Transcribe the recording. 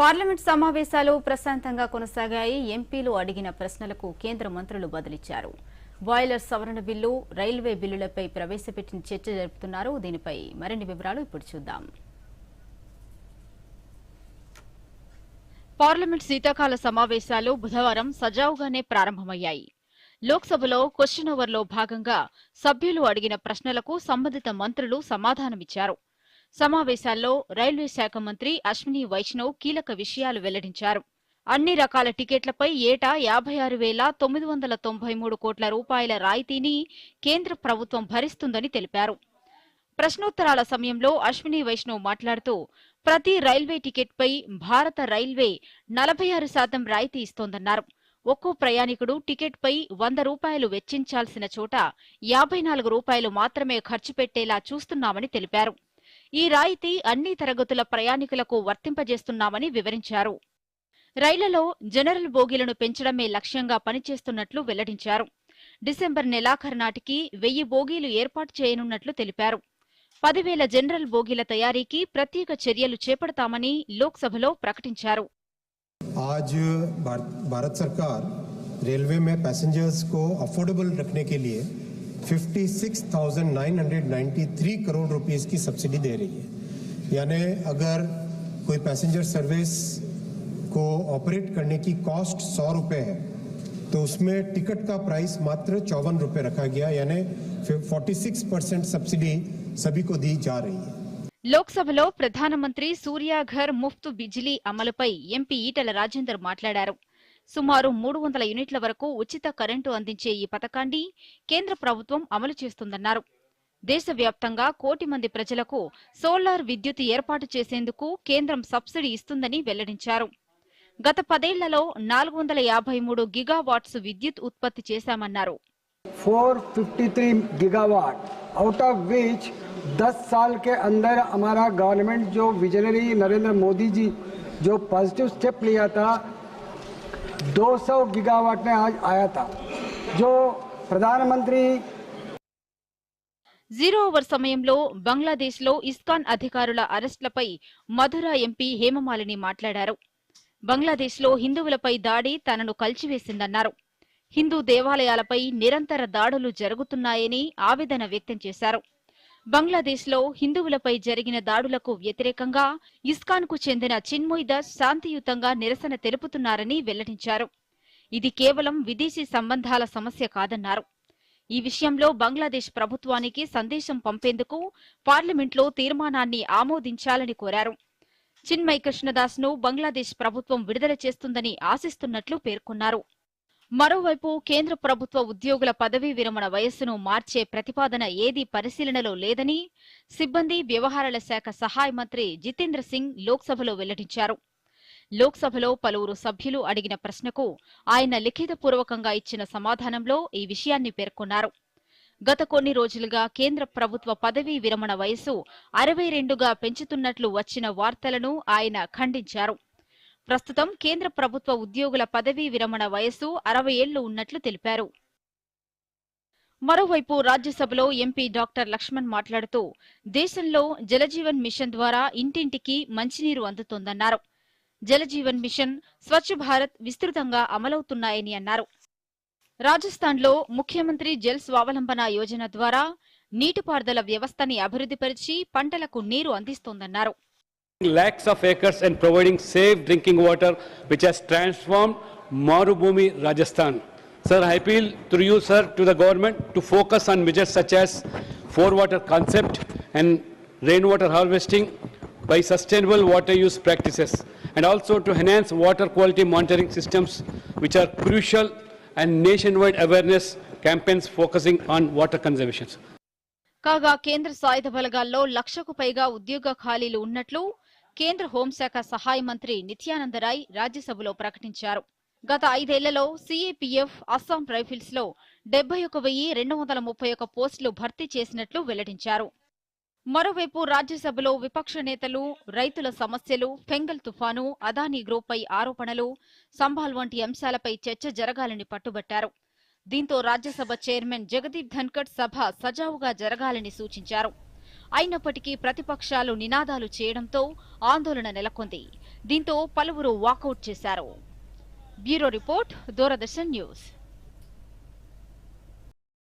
Parliament సమావేశాలు ప్రశాంతంగా కొనసాగాయి. ఎంపీలు అడిగిన ప్రశ్నలకు కేంద్ర మంత్రులు బదులిచ్చారు. బాయిలర్ సవరణ బిల్లు రైల్వే బిల్లులపై ప్రవేశపెట్టిన చర్చ జరుపుతున్నారు. దీనిపై మరిన్ని వివరాలు ఇప్పుడు చూద్దాం. పార్లమెంట్ శీతాకాల సమావేశాలు బుధవారం సజావుగానే ప్రారంభమయ్యాయి. లోక్సభలో క్వశ్చన్ ఓవర్లో భాగంగా సభ్యులు అడిగిన ప్రశ్నలకు సంబంధిత మంత్రులు సమాధానమిచ్చారు. సమావేశాల్లో రైల్వే శాఖ మంత్రి అశ్విని వైష్ణవ్ కీలక విషయాలు వెల్లడించారు. అన్ని రకాల టికెట్లపై ఏటా యాభై ఆరు వేల తొమ్మిది వందల తొంభై మూడు కోట్ల రూపాయల రాయితీని కేంద్ర ప్రభుత్వం భరిస్తుందని తెలిపారు. ప్రశ్నోత్తరాల సమయంలో అశ్విని వైష్ణవ్ మాట్లాడుతూ ప్రతి రైల్వే టికెట్పై భారత రైల్వే నలభై ఆరు శాతం రాయితీ ఇస్తోందన్నారు. ఒక్కో ప్రయాణికుడు టికెట్పై వంద రూపాయలు వెచ్చించాల్సిన చోట యాభై నాలుగు రూపాయలు మాత్రమే ఖర్చు పెట్టేలా చూస్తున్నామని తెలిపారు. ఈ రాయితీ అన్ని తరగతుల ప్రయాణికులకు వర్తింపజేస్తున్నామని వివరించారు రైళ్లలో జనరల్ బోగీలను పెంచడమే లక్ష్యంగా పనిచేస్తున్నట్లు వెల్లడించారు డిసెంబర్ నెలాఖరు నాటికి వెయ్యి బోగీలు ఏర్పాటు చేయనున్నట్లు తెలిపారు పదివేల జనరల్ బోగీల తయారీకి ప్రత్యేక చర్యలు చేపడతామని లోక్సభలో ప్రకటించారు आज भार- भारत सरकार रेलवे में पैसेंजर्स को अफोर्डेबल रखने के लिए 56,993 करोड़ रुपीस की सब्सिडी दे रही है यानी अगर कोई पैसेंजर सर्विस को ऑपरेट करने की कॉस्ट सौ रुपये है तो उसमें टिकट का प्राइस मात्र चौवन रुपये रखा गया यानी 46 परसेंट सब्सिडी सभी को दी जा रही है లోక్సభలో ప్రధానమంత్రి సూర్యాఘర్ ముఫ్త్ బిజిలీ అమలుపై ఎంపీ ఈటెల రాజేందర్ మాట్లాడారు సుమారు మూడు వందల యూనిట్ల వరకు ఉచిత కరెంటు అందించే ఈ పథకాన్ని కేంద్ర ప్రభుత్వం అమలు చేస్తుందన్నారు దేశవ్యాప్తంగా కోటి మంది ప్రజలకు సోలార్ విద్యుత్ ఏర్పాటు చేసేందుకు కేంద్రం సబ్సిడీ ఇస్తుందని వెల్లడించారు గత పదేళ్లలో నాలుగు వందల యాభై మూడు గిగావాట్స్ విద్యుత్ ఉత్పత్తి చేశామన్నారు 453 गीगावाट आउट ऑफ विच 10 साल के अंदर हमारा गवर्नमेंट जो विजनरी नरेंद्र मोदी जी जो पॉजिटिव स्टेप लिया था 200 गीगावाट में आज आया था जो प्रधानमंत्री జీరో ఓవర్ సమయంలో బంగ్లాదేశ్లో ఇస్కాన్ అధికారుల అరెస్టులపై మధుర ఎంపీ హేమమాలిని మాట్లాడారు బంగ్లాదేశ్లో హిందువులపై దాడి తనను కలిచివేసిందన్నారు హిందూ దేవాలయాలపై నిరంతర దాడులు జరుగుతున్నాయని ఆవేదన వ్యక్తం చేశారు బంగ్లాదేశ్లో హిందువులపై జరిగిన దాడులకు వ్యతిరేకంగా ఇస్కాన్కు చెందిన చిన్మోయ్ దాస్ శాంతియుతంగా నిరసన తెలుపుతున్నారని వెల్లడించారు. ఇది కేవలం విదేశీ సంబంధాల సమస్య కాదన్నారు. ఈ విషయంలో బంగ్లాదేశ్ ప్రభుత్వానికి సందేశం పంపేందుకు పార్లమెంట్లో తీర్మానాన్ని ఆమోదించాలని కోరారు. చిన్మయ్ కృష్ణదాస్ను బంగ్లాదేశ్ ప్రభుత్వం విడుదల చేస్తుందని ఆశిస్తున్నట్లు పేర్కొన్నారు. మరోవైపు కేంద్ర ప్రభుత్వ ఉద్యోగుల పదవీ విరమణ వయస్సును మార్చే ప్రతిపాదన ఏదీ పరిశీలనలో లేదని సిబ్బంది వ్యవహారాల శాఖ సహాయ మంత్రి జితేంద్ర సింగ్ లోక్సభలో వెల్లడించారు. లోక్సభలో పలువురు సభ్యులు అడిగిన ప్రశ్నకు ఆయన లిఖితపూర్వకంగా ఇచ్చిన సమాధానంలో ఈ విషయాన్ని పేర్కొన్నారు. గత కొన్ని రోజులుగా కేంద్ర ప్రభుత్వ పదవీ విరమణ వయసు అరవై రెండుగా పెంచుతున్నట్లు వచ్చిన వార్తలను ఆయన ఖండించారు. ప్రస్తుతం కేంద్ర ప్రభుత్వ ఉద్యోగుల పదవీ విరమణ వయస్సు అరవై ఏళ్ళు ఉన్నట్లు తెలిపారు. మరోవైపు రాజ్యసభలో ఎంపీ డాక్టర్ లక్ష్మణ్ మాట్లాడుతూ దేశంలో జలజీవన్ మిషన్ ద్వారా ఇంటింటికి మంచినీరు అందుతోందన్నారు. జలజీవన్ మిషన్ స్వచ్ఛ భారత్ విస్తృతంగా అమలవుతున్నాయని అన్నారు. రాజస్థాన్లో ముఖ్యమంత్రి జల్ స్వావలంబన యోజన ద్వారా నీటిపారుదల వ్యవస్థని అభివృద్ధిపరిచి పంటలకు నీరు అందిస్తోందన్నారు. lakhs of acres and providing safe drinking water, which has transformed Marubhumi Rajasthan. Sir, I appeal through you, sir, to the government to focus on measures such as four water concept and rainwater harvesting by sustainable water use practices, and also to enhance water quality monitoring systems, which are crucial, and nationwide awareness campaigns focusing on water conservation. కాగా కేంద్ర సాయుధ బలగాల్లో లక్షకు పైగా ఉద్యోగ ఖాళీలు ఉన్నట్లు కేంద్ర హోంశాఖ సహాయ మంత్రి నిత్యానంద రాయ్ రాజ్యసభలో ప్రకటించారు. గత ఐదేళ్ళలో సిఏపిఎఫ్ అస్సాం రైఫిల్స్లో డెబ్బై ఒక వెయ్యి రెండు వందల ముప్పై ఒక పోస్టులు భర్తీ చేసినట్లు వెల్లడించారు. మరోవైపు రాజ్యసభలో విపక్ష నేతలు రైతుల సమస్యలు ఫెంగల్ తుఫాను అదానీ గ్రూప్పై ఆరోపణలు సంభాల్ వంటి అంశాలపై చర్చ జరగాలని పట్టుబట్టారు. దీంతో రాజ్యసభ చైర్మన్ జగదీప్ ధన్కడ్ సభ సజావుగా జరగాలని సూచించారు. అయినప్పటికీ ప్రతిపక్షాలు నినాదాలు చేయడంతో ఆందోళన నెలకొంది. దీంతో పలువురు వాకౌట్ చేశారు. Bureau report Doordarshan news.